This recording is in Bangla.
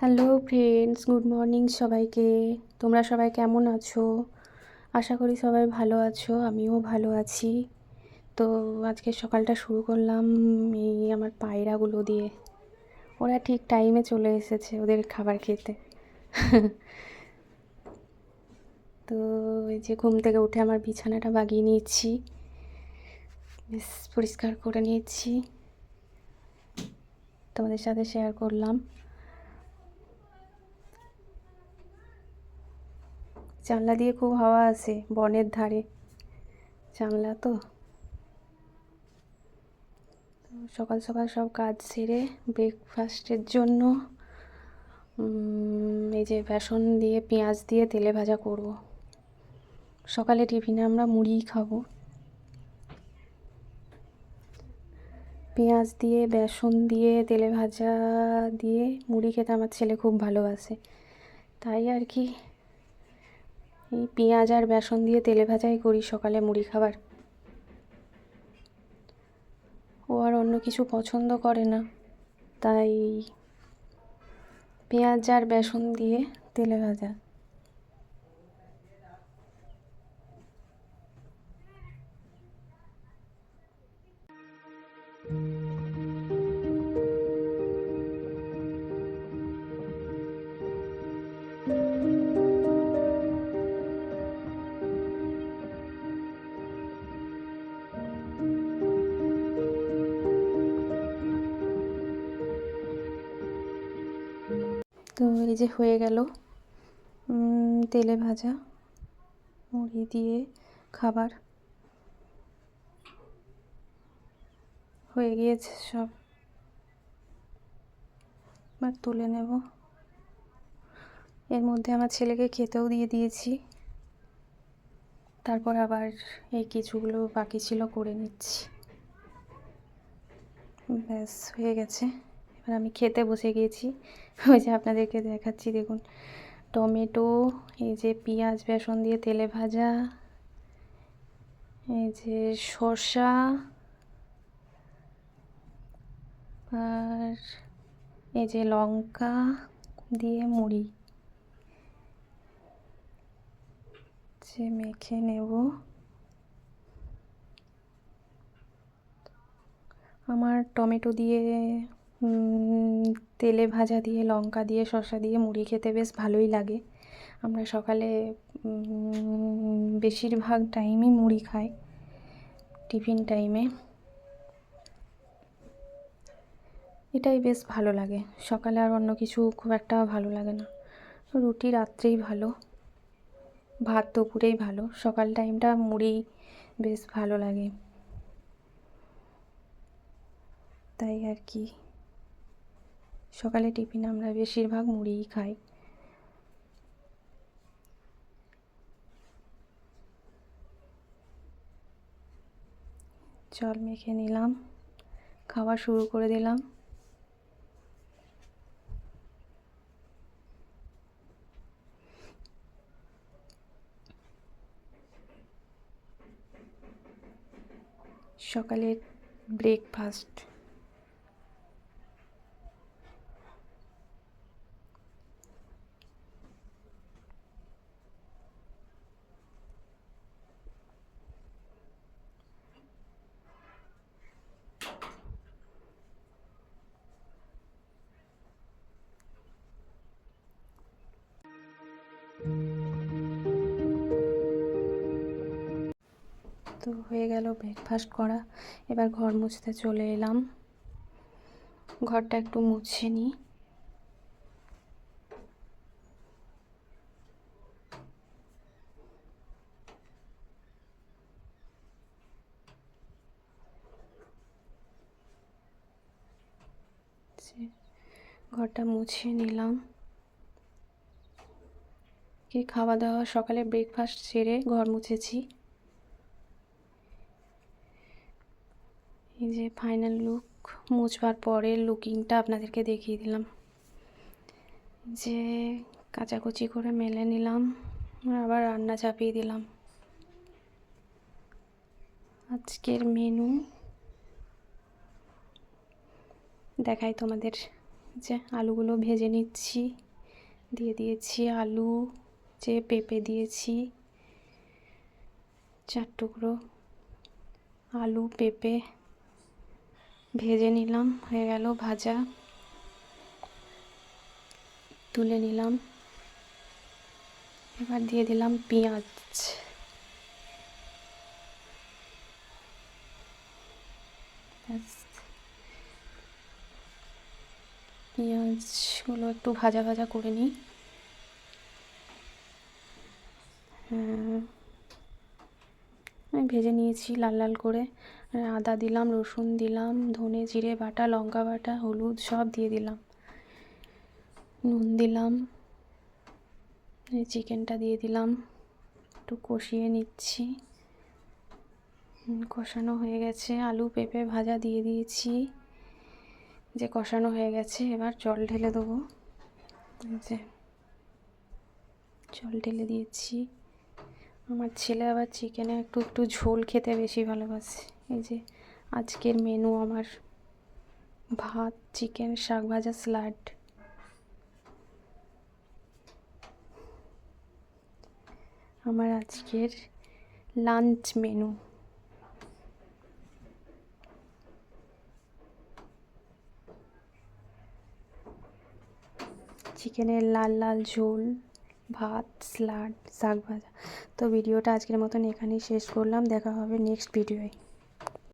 হ্যালো ফ্রেন্ডস, গুড মর্নিং সবাইকে। তোমরা সবাই কেমন আছো? আশা করি সবাই ভালো আছো, আমিও ভালো আছি। তো আজকে সকালটা শুরু করলাম এই আমার পায়রাগুলো দিয়ে। ওরা ঠিক টাইমে চলে এসেছে ওদের খাবার খেতে। তো এই যে ঘুম থেকে উঠে আমার বিছানাটা বাগিয়ে নিয়েছি। বেশ পরিষ্কার করে নিয়েছি। তোমাদের সাথে শেয়ার করলাম। জানলা দিয়ে খুব হাওয়া আসে বনের ধারে। জানলা তো। সকাল সকাল সব কাজ সেরে ব্রেকফাস্টের জন্য এই যে বেসন দিয়ে, পেঁয়াজ দিয়ে তেলে ভাজা করব। সকালে টিফিনে আমরা মুড়ি খাব। পেঁয়াজ দিয়ে, বেসন দিয়ে, তেলে ভাজা দিয়ে মুড়ি খেতে আমার ছেলে খুব ভালোবাসে। তাই আর কি এই পেঁয়াজ আর বেসন দিয়ে তেলে ভাজাই করি সকালে মুড়ি খাবার। ও আর অন্য কিছু পছন্দ করে না। তাই পেঁয়াজ আর বেসন দিয়ে তেলে ভাজা। তো এই যে হয়ে গেল তেলে ভাজা, মুড়ি দিয়ে খাবার। হয়ে গিয়েছে সব। এবার তুলে নেব। এর মধ্যে আমার ছেলেকে খেতেও দিয়ে দিয়েছি। তারপর আবার এই কিছুগুলো বাকি ছিল, করে নিচ্ছি। ব্যাস, হয়ে গেছে। এবার আমি খেতে বসে গিয়েছি ওই যে আপনাদেরকে দেখাচ্ছি, দেখুন। টমেটো, এই যে পেঁয়াজ, বেসন দিয়ে তেলে ভাজা, এই যে শসা আর এই যে লঙ্কা দিয়ে মুড়ি। যে মেখে নেব। আমার টমেটো দিয়ে তেলে ভাজা দিয়ে, লঙ্কা দিয়ে, শসা দিয়ে মুড়ি খেতে বেশ ভালোই লাগে। আমরা সকালে বেশিরভাগ টাইমই মুড়ি খাই, টিফিন টাইমে। এটাই বেশ ভালো লাগে। সকালে আর অন্য কিছু খুব একটা ভালো লাগে না। রুটি রাত্রেই ভালো, ভাত দুপুরেই ভালো। সকাল টাইমটা মুড়ি বেশ ভালো লাগে। তাই আর কি। সকালে টিফিন আমরা বেশিরভাগ মুড়িই খাই। জল মেখে নিলাম, খাওয়া শুরু করে দিলাম। সকালের ব্রেকফাস্ট তো হয়ে গেল ব্রেকফাস্ট করা। এবার ঘর মুছতে চলে এলাম। ঘরটা একটু মুছে নিই ঘরটা মুছে নিলাম। কি খাওয়া দাওয়া? সকালে ব্রেকফাস্ট সেরে ঘর মুছেছি। এই যে ফাইনাল লুক মুছবার পরে লুকিংটা আপনাদেরকে দেখিয়ে দিলাম। যে কাচাকুচি করে মেলে নিলাম, আবার রান্না চাপিয়ে দিলাম। আজকের মেনু দেখাই তোমাদের। যে আলুগুলো ভেজে নিচ্ছি, দিয়ে দিয়েছি আলু, যে পেঁপে দিয়েছি, চার টুকরো আলু, পেঁপে ভেজে নিলাম, হয়ে গেল ভাজা। তুলে নিলাম। এবার দিয়ে দিলাম পেঁয়াজ। পেঁয়াজগুলো একটু ভাজা ভাজা করে নিই। হ্যাঁ। ভেজে নিয়েছি লাল লাল করে। আদা দিলাম, রসুন দিলাম, ধনে জিরে বাটা, লঙ্কা বাটা, হলুদ সব দিয়ে দিলাম। নুন দিলাম চিকেনটা দিয়ে দিলাম। একটু কষিয়ে নিচ্ছি। কষানো হয়ে গেছে, আলু পেঁপে ভাজা দিয়ে দিয়েছি। যে কষানো হয়ে গেছে, এবার জল ঢেলে দেবো। যে জল ঢেলে দিয়েছি। আমার ছেলে আবার চিকেনে একটু একটু ঝোল খেতে বেশি ভালোবাসে। এই যে আজকের মেনু আমার ভাত চিকেন শাক ভাজা স্যালাড আমার আজকের লাঞ্চ মেনু চিকেনের লাল লাল ঝোল, ভাত স্যালাড শাক ভাজা। তো ভিডিওটা আজকের মতন এখানেই শেষ করলাম। দেখা হবে নেক্সট ভিডিওয়